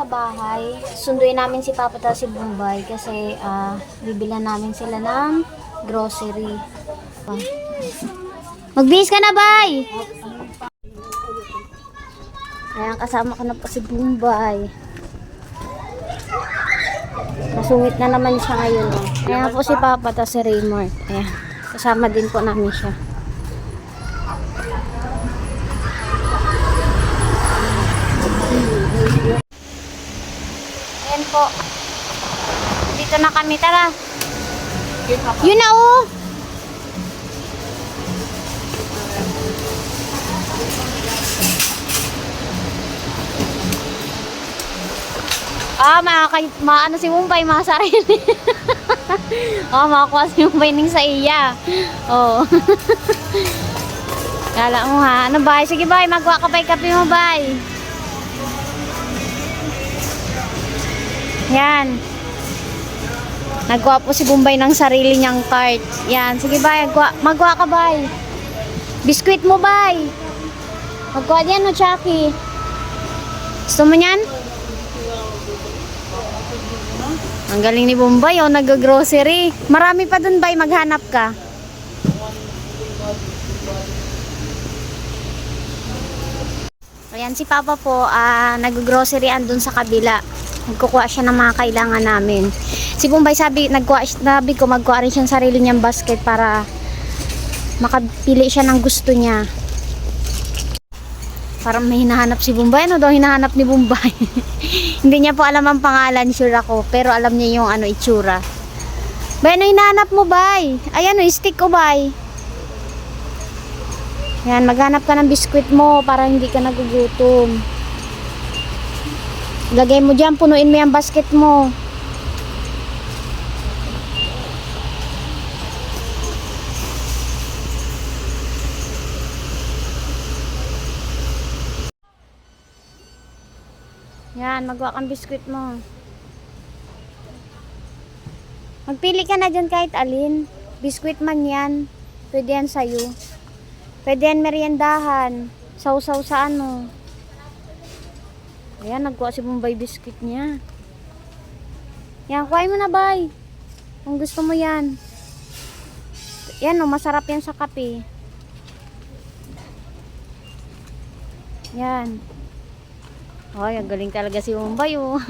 sa bahay. Sunduin namin si Papa at si Bombay kasi ah, bibilan namin sila ng grocery. Ah. Magbihis ka na, bay! Ayan, kasama ko na po si Bombay. Masungit na naman siya ngayon. Oh. Ayan po si Papa at si Raymond. Ayan, kasama din po namin siya. Po. Dito na kami. Tara. Yun na oh. Ah, makakay, maano si Mumbai, masarili. oh, makakuha si Mumbai ning sa iya. Oh. Kala mo ha. Ano bay? Sige bay, magwa ka bay kape mo bay. Yan. Nagwa po si Bombay ng sarili niyang cart. Yan. Sige bay, magwa, ka bay. Biskuit mo bay. Magwa diyan no, Chucky. Gusto mo niyan? Ang galing ni Bombay, oh, nag-grocery. Marami pa dun, bay, maghanap ka. Ayan, si Papa po, ah, nag-grocery andun sa kabila. Nagkukuha siya ng mga kailangan namin. Si Bombay sabi, nagkuha, sabi ko, magkuha rin siya sarili niyang basket para makapili siya ng gusto niya. Parang may hinahanap si Bombay. Ano daw hinahanap ni Bombay? Hindi niya po alam ang pangalan, sure ako. Pero alam niya yung ano, itsura. Bay, ano hinahanap mo, Bay? Ayan, o, stick ko, Bay. Yan, maghanap ka ng biskwit mo para hindi ka nagugutom. Lagay mo dyan, punuin mo yung basket mo. Yan, magawa kang biskwit mo. Magpili ka na dyan kahit alin. Biskwit man yan. Pwede yan sa'yo. Pwede yan meriendahan. Sausaw sa ano. Ayan, nagkuha si Bombay biscuit niya. Yan, kuhain mo na, bay. Kung gusto mo yan. Yan, oh, masarap yan sa kape. Yan. Ay, ang galing talaga si Bombay, oh.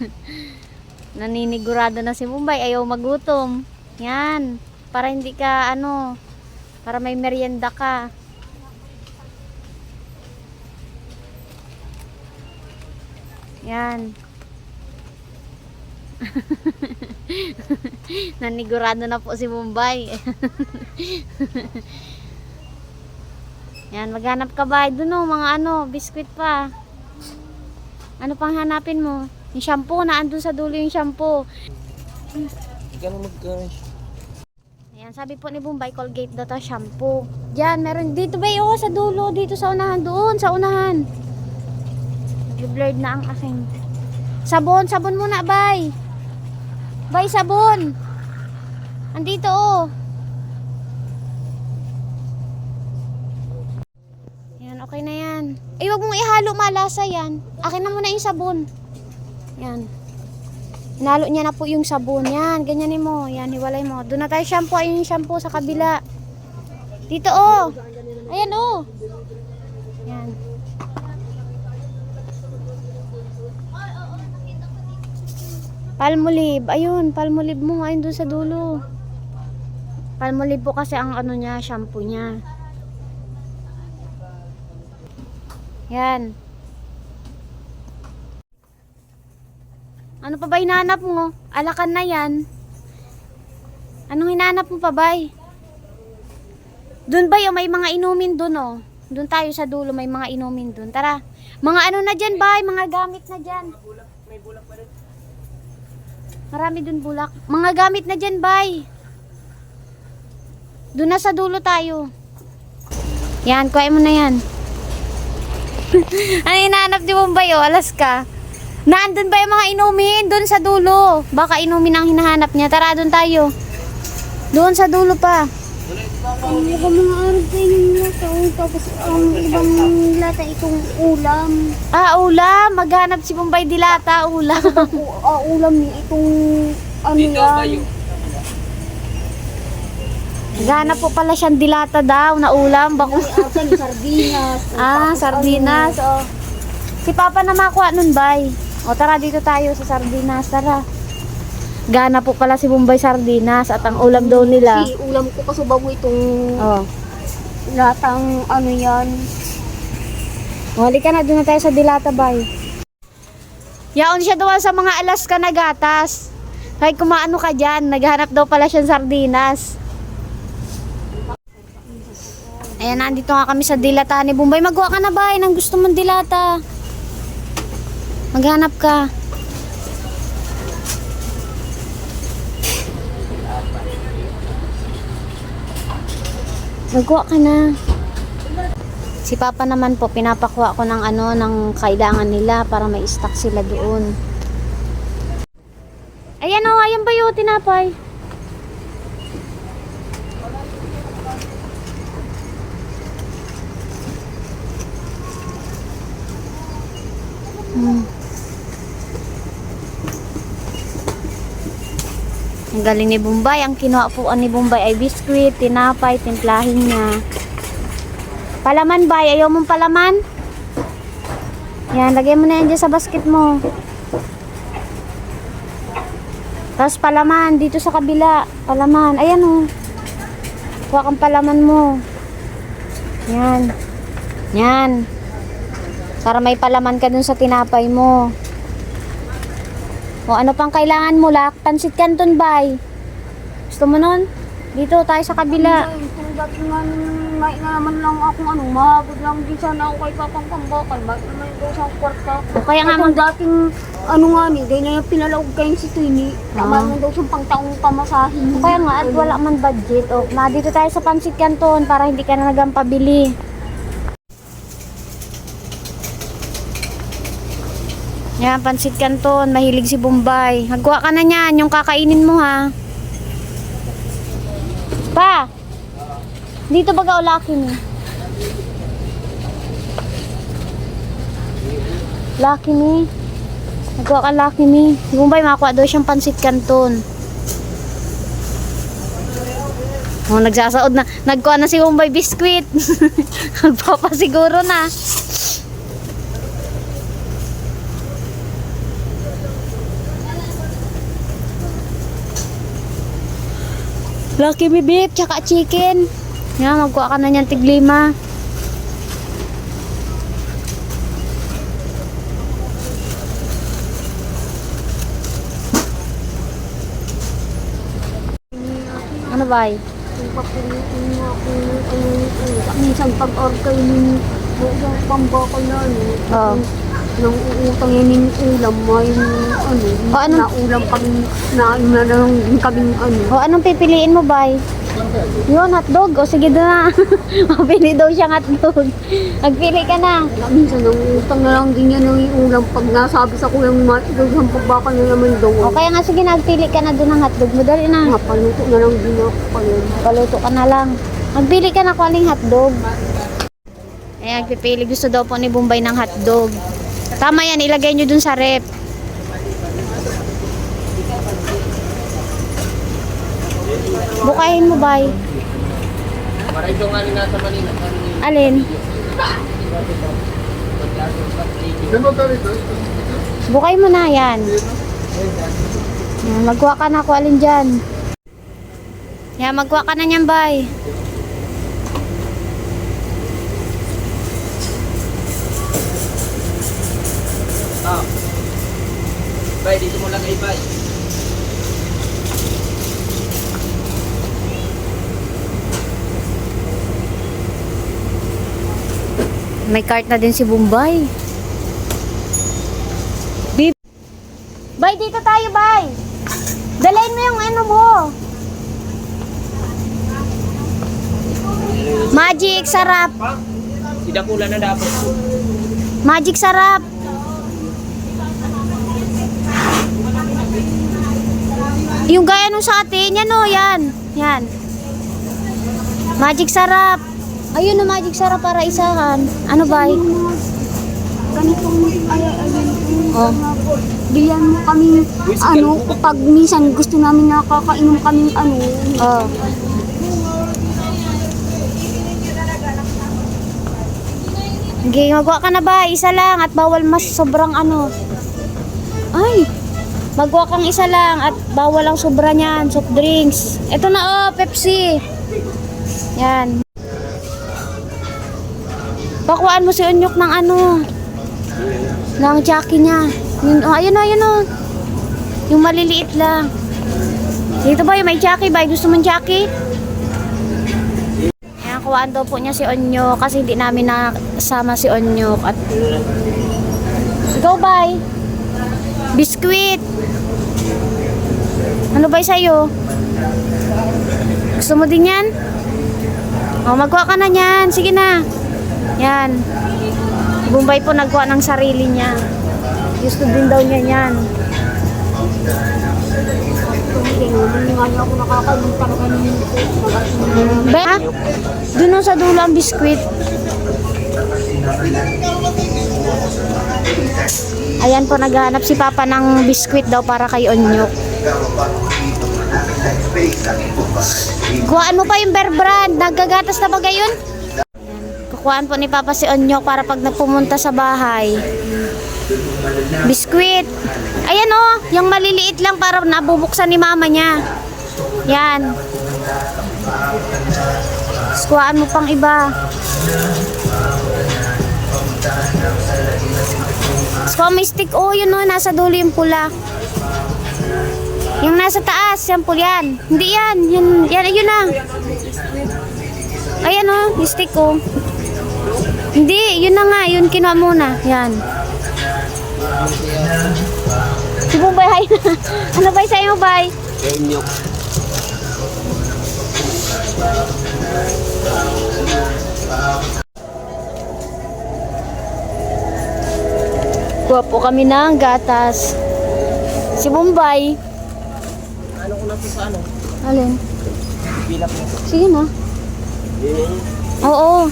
Naninigurado na si Bombay. Ayaw magutom. Yan. Para hindi ka, ano, para may merienda ka. Yan. Nanigurado na po si Mumbai. Yan, maghanap ka ba? Doon oh, mga ano, biskwit pa. Ano pang hanapin mo? Yung shampoo, naandun sa dulo yung shampoo. Magkaroon Ayan, sabi po ni Bombay, Colgate daw to shampoo. Diyan, meron dito ba oh, sa dulo, dito sa unahan, doon, sa unahan. Nag-blurred na ang aking. Sabon, sabon muna, bay. Bay, sabon. Andito, oh. Yan, okay na yan. Eh, wag mong ihalo malasa yan. Akin na muna yung sabon. Yan. Hinalo niya na po yung sabon. Yan, ganyanin mo. Yan, hiwalay mo. Doon na tayo shampoo. Ayun yung shampoo sa kabila. Dito, oh. Ayan, oh. Yan. Palmolive. Ayun, palmolive mo. Ayun doon sa dulo. Palmolive po kasi ang ano niya, shampoo niya. Yan. Ano pa ba hinahanap mo? Alakan na yan. Anong hinahanap mo pa, bay? Doon ba yung may mga inumin doon, oh. Doon tayo sa dulo, may mga inumin doon. Tara. Mga ano na dyan, bay? Mga gamit na dyan. Marami doon bulak. Mga gamit na dyan, bay. Doon na sa dulo tayo. Yan, kuhain mo na yan. ano hinahanap ni Bombay, oh? Alas ka. Nandun ba yung mga inumin? Doon sa dulo. Baka inumin ang hinahanap niya. Tara, doon tayo. Doon sa dulo pa. Ang mga mga araw sa inyong lata. Tapos ang ibang lata itong ulam. Ah, ulam. Maghanap si Bombay Dilata, ulam. Ah, ulam ni itong ano Dito yan. Maghanap po pala siyang dilata daw na ulam. Bako. Ay, asan sardinas. Ah, tapos sardinas. ano, Oh. Si Papa na makuha nun, bay. O tara, dito tayo sa sardinas. Tara. Gana po pala si Bombay sardinas at ang ulam daw nila. Si ulam ko kasubaw itong Oh. latang ano yan. Huli ka na, doon na tayo sa dilata, bay. Yaon siya doon sa mga Alaska na gatas. Kahit kumaano ka dyan, naghanap daw pala siyang sardinas. Ayan, nandito nga kami sa dilata ni Bombay. Magawa ka na, bay, nang gusto mong dilata. Maghanap ka. Magawa ka na. Si Papa naman po, pinapakuha ko ng ano, ng kailangan nila para may stock sila doon. Ayan o, ayan ba yung tinapay? Ang galing ni Bombay. Ang kinuha po ni Bombay ay biskwit, tinapay, timplahin niya. Palaman ba? Ayaw mong palaman? Yan, lagay mo na yan sa basket mo. Tapos palaman, dito sa kabila. Palaman, ayan o. Kuha kang palaman mo. Yan. Yan. Para may palaman ka dun sa tinapay mo. O ano pang kailangan mo, lak? Pansit canton bay. Gusto mo nun? Dito tayo sa kabila. Ay, kung dati nga may na naman lang akong ano, mahagod lang din sana ako kay Papang Pambakal. Bakit naman yung sa kwarta? O kaya nga mag... dating ano nga ni, gaya na yung pinalaog kayo si Twinny. Tama Ah. mo daw siyang pangtaong pamasahin. O kaya nga, at wala man budget. O, ma, dito tayo sa pansit canton para hindi ka na nagampabili. Yan, pansit canton. Mahilig si Bombay. Nagkuha ka na niyan. Yung kakainin mo, ha? Pa! Dito baga Lucky Me? Lucky Me? Nagkuha ka Lucky Me. Si Bombay, makakuha daw siyang pansit canton. Oh, nagsasaod na. Nagkuha na si Bombay biskwit. Nagpapasiguro na. Lucky me beef, tsaka chicken. Yan, magkuha ka na niyan tiglima. Ano ba? Minsan pag-org kayo ng pambakal na ano. Nang uutang yan yung ulam, may ano, O, anong- na ulam kami, na din kaming ano. O anong pipiliin mo, bay? Yun, hotdog. O sige doon na. Mapili daw siyang hotdog. Magpili ka na. Minsan nang utang na lang din yan ng ulam pag nasabi sa kuya mo, yung pagbakal na naman daw. O kaya nga sige, nagpili ka na doon ng hotdog mo. Dali na. Mapaluto na lang din ako pa yun. Paluto ka na lang. Magpili ka na kung aling hotdog. Eh, nagpipili. Gusto daw po ni Bombay ng hotdog. Tama yan, ilagay nyo dun sa rep. Bukahin mo, bay. Alin? Bukay mo na yan. Magkuha ka na kung alin dyan. Yan, magkuha ka na niyan, bay. Ah. Bay. May cart na din si Bombay. Bib Bay, dito tayo, bay. Dalayin mo yung ano mo. Magic sarap. Sidakula na dapat. Magic sarap. Yung gaya nung sa atin, yan o, yan. Yan. Magic sarap. Ayun na magic sarap para isahan. Ano ba? Ganitong ay ay ganitong Oh. Diyan mo kami ano pag minsan gusto namin nakakainom kami ano Oh. Okay, magwa ka na ba? Isa lang at bawal mas sobrang ano. Ay, magwa kang isa lang at bawal ang sobra niyan, soft drinks. Ito na oh, Pepsi. Yan. Pakuan mo si Onyok ng ano, ng Jackie niya. Yun, oh, ayun oh, ayun oh. Yung maliliit lang. Dito ba yung may Jackie ba? Gusto mong Jackie? Ayan, kuhaan daw po niya si Onyo kasi hindi namin nakasama si Onyo. At... Go, bye! Biskuit! Ano ba sa'yo? Gusto mo din yan? O, magkuha ka na yan. Sige na. Yan. Bumbay po nagkuha ng sarili niya. Gusto din daw niya yan. Be, doon sa dulo ang biskwit. Ayan po, naghahanap si Papa ng biskwit daw para kay Onyok. Kuhaan mo pa yung bear brand. Nagkagatas na ba gayon? Kukuhaan po ni Papa si Onyok para pag nagpumunta sa bahay. Biskwit. Ayan oh, yung maliliit lang para nabubuksan ni mama niya. Yan. Squaan mo pang iba. May stick. Oh, yun oh, nasa dulo yung pula. Yung nasa taas, yan po yan. Hindi yan. Yun, yan, yun na. Ayan oh, yung stick oh. Hindi, yun na nga. Yun kinuha muna. Yan. Si Bumbay, na. ano ba sa'yo, bay? Onyok. Kuha po kami ng gatas. Si Bombay. Ano ko na po sa ano? Alin? Pilap mo. Sige na. Yun. Oo.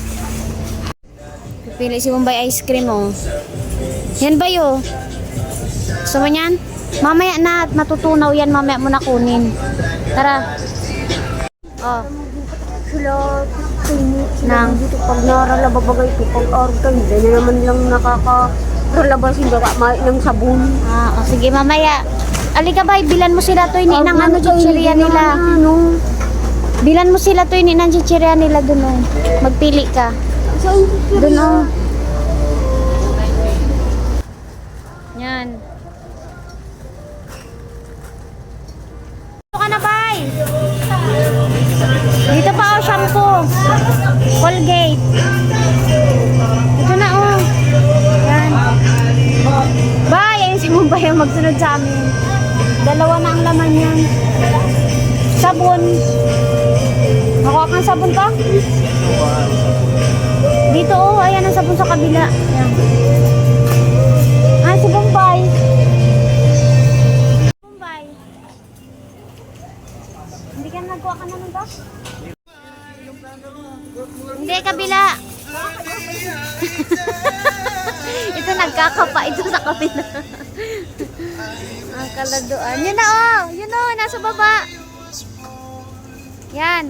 Pipili si Bombay ice cream, oh. Yan ba yun? Gusto mo yan? Mamaya na at matutunaw yan. Mamaya mo na kunin. Tara. Oh. sila klinik sila Nang? dito pag naralaba bagay ko pag organ hindi na naman lang nakaka-ralabas yung gaga mai ng sabon Ah, oh, sige, mamaya. Alika ba, bilan mo sila to ni ng ano, chichirya nila. ano Bilan mo sila to ni ng chichirya nila dun, oh. Magpili ka. sa laman yan. Sabon. Nakuha kang sabon ka? Dito oh, ayan ang sabon sa kabila. Ayan. Ah, si Bombay. Bombay. Hindi ka nagkuha ka naman ba? Hindi, kabila. Ito nagkakapa. Ito sa kabila. ang kaladuan. Yun na oh. Yun oh, nasa baba. Yan.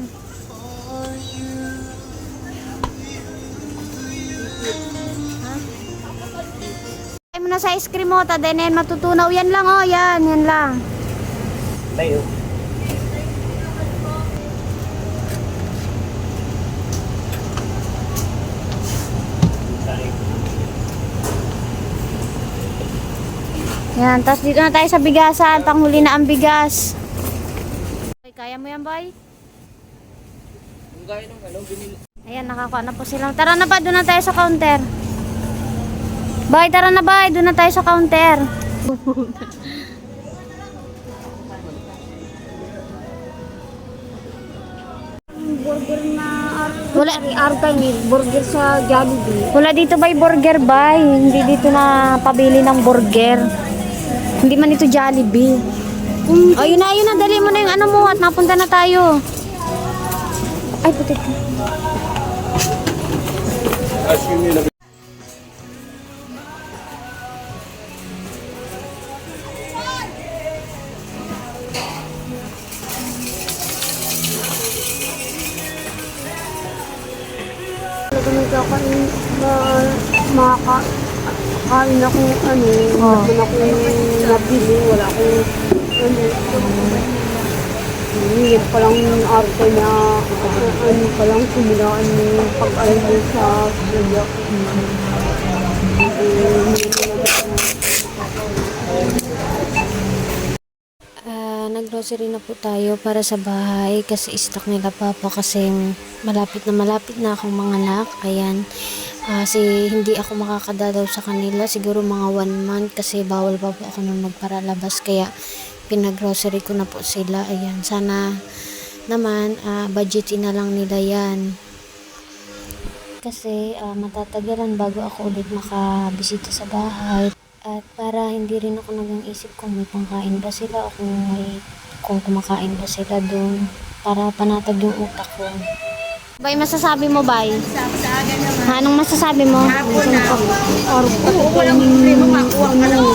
Ay mo na sa ice cream mo, tada na yan matutunaw. Yan lang oh, yan, yan lang. Tayo. Yan, tapos dito na tayo sa bigasan, panghuli na ang bigas. Ay, kaya mo yan, boy? Ang gaya ng ano, binili. Ayan, nakakuha na po sila. Tara na ba, doon na tayo sa counter. Bay, tara na bay, doon na tayo sa counter. burger na Wala, artay burger sa Jollibee wala dito bay burger bay. Hindi dito na pabili ng burger. Hindi man ito Jollibee. Mm. Ayun na, ayun na, dali mo na yung ano mo at napunta na tayo. Ay, putik ka. Ice cream nila. Talaga nagkakain, ma, maka, kain ako, ano, Oh. wala ako nabili, wala akong, ano, hindi pa lang arte na, ano pa lang, similaan mo yung pag-alam mo sa kanya. Ah, naggrocery na po tayo para sa bahay kasi stock nila papa kasi malapit na malapit na akong mga anak. Ayan. Ah, si hindi ako makakadalaw sa kanila siguro mga one month kasi bawal pa po ako nung magparalabas kaya pinaggrocery ko na po sila. Ayan. Sana naman ah, budgetin na lang nila yan. Kasi ah, matatagalan bago ako ulit makabisita sa bahay. At para hindi rin ako nagang isip kung may pangkain ba sila o kung may kung kumakain ba sila doon para panatag yung utak ko. Bay, masasabi mo, Bay? Ha, anong masasabi mo? Araw ko, walang problema, makuha ka lang.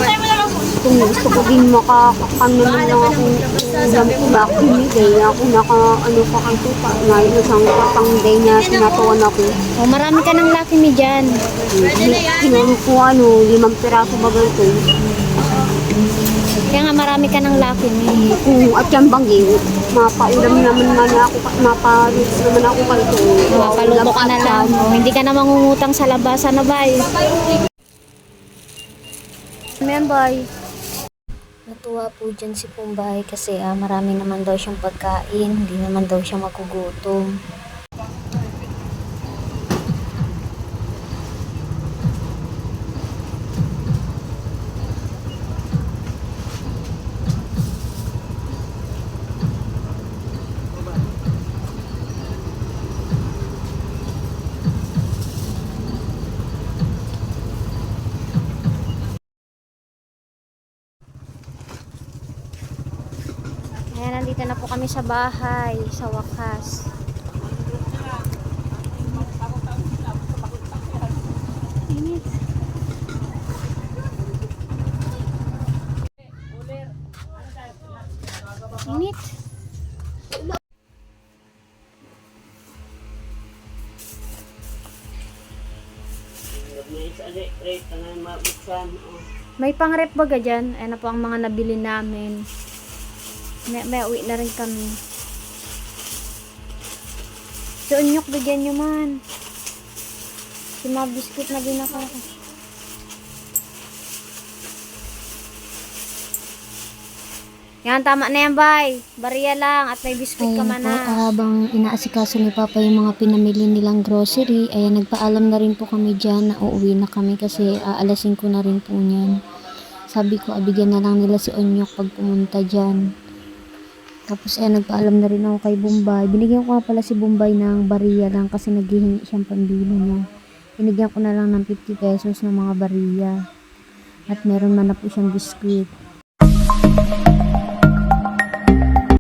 Kung gusto ko din makakakamnan lang ako, alam ko ba, kinigay na ako naka, ano pa kanto pa, ngayon isang patang day na sinatuan ako. Oh, marami ka ng lucky me dyan. Kinuro ko ano, limang piraso bagal ko. Kaya nga marami ka ng lucky me. Kung at yan bangin, mapaulam naman na ako, mapaluto naman ako kalito. Mapaluto ka na lang. Oh, hindi ka na mangungutang sa labasan na, Bay. Amen, Bay. Natuwa po dyan si Pumbay kasi ah, marami naman daw siyang pagkain. Hindi naman daw siya magugutom. Ayan, nandito na po kami sa bahay, sa wakas. Init. Init. May pang-rep baga dyan? Na po ang mga nabili namin. May, may uwi na rin kami. Si Unyok, bigyan nyo man. Si mga biscuit na binaka ko. Yan, tama na yan, bay. Bariya lang at may biscuit ka man na. habang inaasikaso ni Papa yung mga pinamili nilang grocery, ay nagpaalam na rin po kami dyan na uuwi na kami kasi aalasin ko na rin po niyan. Sabi ko, abigyan na lang nila si Onyok pag pumunta dyan. Tapos eh, nagpaalam na rin ako kay Bombay. Binigyan ko nga pala si Bombay ng bariya lang kasi naghihingi siyang pambili niya. Binigyan ko na lang ng 50 pesos ng mga bariya. At meron man na po siyang biskuit.